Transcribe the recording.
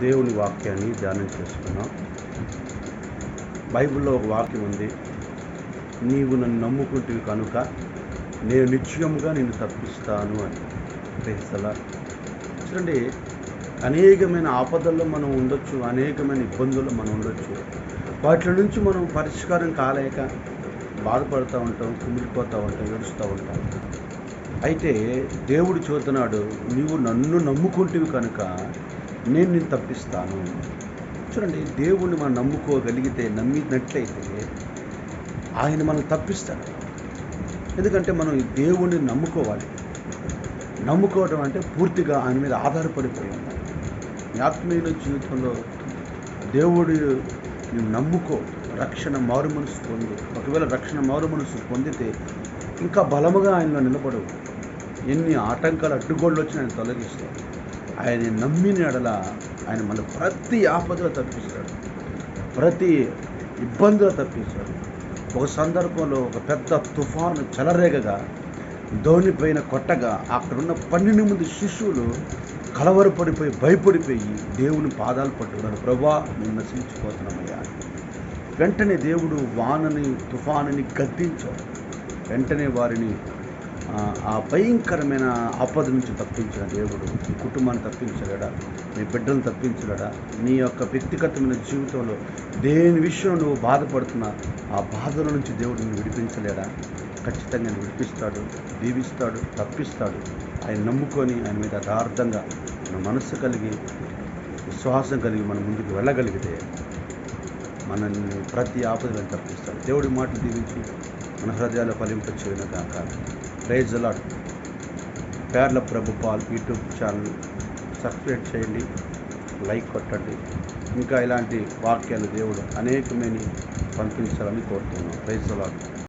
దేవుని వాక్యాన్ని ధ్యానం చేసుకున్నాం. బైబిల్లో ఒక వాక్యం ఉంది నీవు నన్ను నమ్ముకుంటువి కనుక నేను నిశ్చయముగా నిన్ను తప్పిస్తాను అని. గ్రహిస్తలా చూడండి అనేకమైన ఆపదల్లో మనం ఉండొచ్చు అనేకమైన ఇబ్బందుల్లో మనం ఉండొచ్చు. వాటి నుంచి మనం పరిష్కారం కాలేక బాధపడుతూ ఉంటాం కుమిలిపోతూ ఉంటాం ఏడుస్తూ ఉంటాం. అయితే దేవుడు చూస్తున్నాడు నీవు నన్ను నమ్ముకుంటేవి కనుక నేను నేను తప్పిస్తాను. చూడండి దేవుణ్ణి మనం నమ్ముకోగలిగితే నమ్మినట్లయితే ఆయన మనం తప్పిస్తాడు. ఎందుకంటే మనం ఈ దేవుణ్ణి నమ్ముకోవాలి. నమ్ముకోవడం అంటే పూర్తిగా ఆయన మీద ఆధారపడిపోయి ఉండాలి. ఆత్మీయుల జీవితంలో దేవుడు నువ్వు నమ్ముకో రక్షణ మారు మనసు పొంది. ఒకవేళ రక్షణ మారు మనసు పొందితే ఇంకా బలముగా ఆయనలో నిలబడవు. ఎన్ని ఆటంకాలు అడ్డుగోళ్ళు వచ్చి ఆయన తొలగిస్తాడు. ఆయన నమ్మిన ఎడల ఆయన మన ప్రతి ఆపదలో తప్పిస్తాడు. ప్రతి ఇబ్బందులు తప్పిస్తాడు. ఒక సందర్భంలో ఒక పెద్ద తుఫాను చెలరేగగా ధోని పైన కొట్టగా అక్కడున్న పన్నెండు మంది శిష్యులు కలవరపడిపోయి భయపడిపోయి దేవుని పాదాలు పట్టుకున్నారు. ప్రభా మేము నశించిపోతున్నామయ్యా. వెంటనే దేవుడు వానని తుఫానుని గద్దించాడు. వెంటనే వారిని ఆ, భయంకరమైన ఆపద నుంచి తప్పించిన దేవుడు నీ కుటుంబాన్ని తప్పించలేడా? నీ బిడ్డలను తప్పించలేడా? నీ యొక్క వ్యక్తిగతమైన జీవితంలో దేని విషయం నువ్వు బాధపడుతున్నా ఆ బాధల నుంచి దేవుడు నిన్ను విడిపించలేడా? ఖచ్చితంగా విడిపిస్తాడు దీవిస్తాడు తప్పిస్తాడు. ఆయన నమ్ముకొని ఆయన మీద యథార్థంగా మన మనస్సు కలిగి విశ్వాసం కలిగి మనం ముందుకు వెళ్ళగలిగితే మనల్ని ప్రతి ఆపదలను తప్పిస్తాడు. దేవుడి మాటలు దీవించి మన హృదయాలు ఫలింపచేయను కాక ప్రైజ్ అలాడ్ పేర్ల ప్రభుపాల్ యూట్యూబ్ ఛానల్ సబ్స్క్రైబ్ చేయండి లైక్ కొట్టండి. ఇంకా ఇలాంటి వాక్యాలు దేవుడు అనేకమైన పంపించాలని కోరుతున్నాను ప్రైజ్ అలాడ్